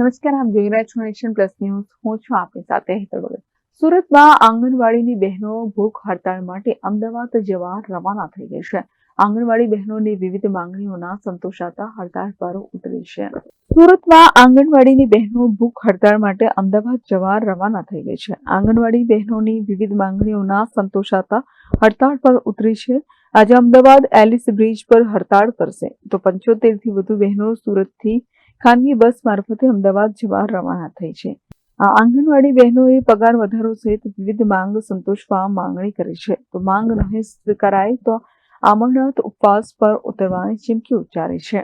નમસ્કાર, આપ જોઈ રહ્યા છો નેશન પ્લસ ન્યૂઝ. હું છું આપની સાથે ભગત. સુરતમાં આંગણવાડીની બહેનો ભૂખ હડતાળ માટે અમદાવાદ જવા રવાના થઈ ગઈ છે. આંગણવાડી બહેનોની વિવિધ માંગણીઓના સંતોષાતા હડતાળ પર ઉતરી છે. સુરતમાં આંગણવાડીની બહેનો ભૂખ હડતાળ માટે અમદાવાદ જવા રવાના થઈ ગઈ છે. આંગણવાડી બહેનોની વિવિધ માંગણીઓના સંતોષાતા હડતાળ પર ઉતરી છે. આજે અમદાવાદ એલિસ બ્રિજ પર હડતાળ કરશે. તો પંચોતેરથી વધુ બહેનો સુરતથી ખાનગી બસ મારફતે અમદાવાદ જવા રવાના થઈ છે. આ આંગણવાડી બહેનોએ પગાર વધારો સહિત વિવિધ માંગ સંતોષવા માંગણી કરી છે. તો માંગ નહીં સ્વીકારાય તો અમરનાથ ઉપવાસ પર ઉતરવાની ચીમકી ઉચ્ચારી છે.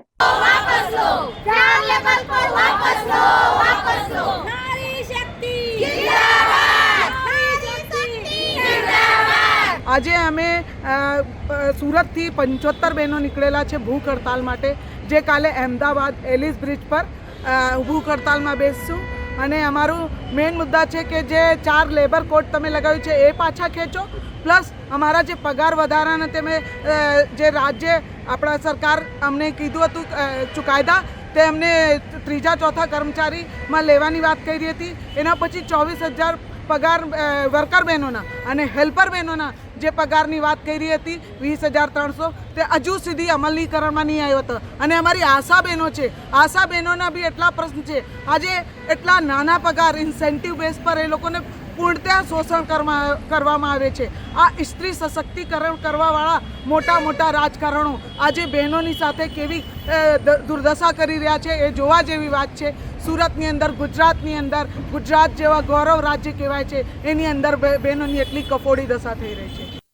આજે અમે સુરતથી પંચોતેર બહેનો નીકળેલા છે ભૂખ હડતાલ માટે. જે કાલે અહેમદાબાદ એલિસ બ્રિજ પર ભૂખ હડતાલમાં બેસશું. અને અમારું મેઇન મુદ્દા છે કે જે ચાર લેબર કોડ તમે લગાવ્યું છે એ પાછા ખેંચો. પ્લસ અમારા જે પગાર વધારાના તમે જે રાજ્ય, આપણા સરકાર અમને કીધું હતું ચુકાયદા, તે અમને ત્રીજા ચોથા કર્મચારીમાં લેવાની વાત કરી હતી. એના પછી ચોવીસ હજાર પગાર વર્કર બહેનોના અને હેલ્પર બહેનોના જે પગારની વાત કરી હતી, વીસ હજાર ત્રણસો, તે હજુ સુધી અમલીકરણમાં નહીં આવ્યો હતો. અને અમારી આશા બહેનો છે, આશા બહેનોના બી એટલા પ્રશ્ન છે. આજે એટલા નાના પગાર ઇન્સેન્ટિવ બેઝ પર એ લોકોને પૂર્ણતઃ શોષણ કરવા કરવામાં આવે છે. આ સ્ત્રી સશક્તિકરણ કરવાવાળા મોટા મોટા રાજકારણો આજે બહેનોની સાથે કેવી દુર્દશા કરી રહ્યા છે એ જોવા જેવી વાત છે. સુરતની અંદર, ગુજરાતની અંદર, ગુજરાત જેવા ગૌરવ રાજ્ય કહેવાય છે. એની અંદર બહેનોની એટલી કફોડી દશા થઈ રહી છે.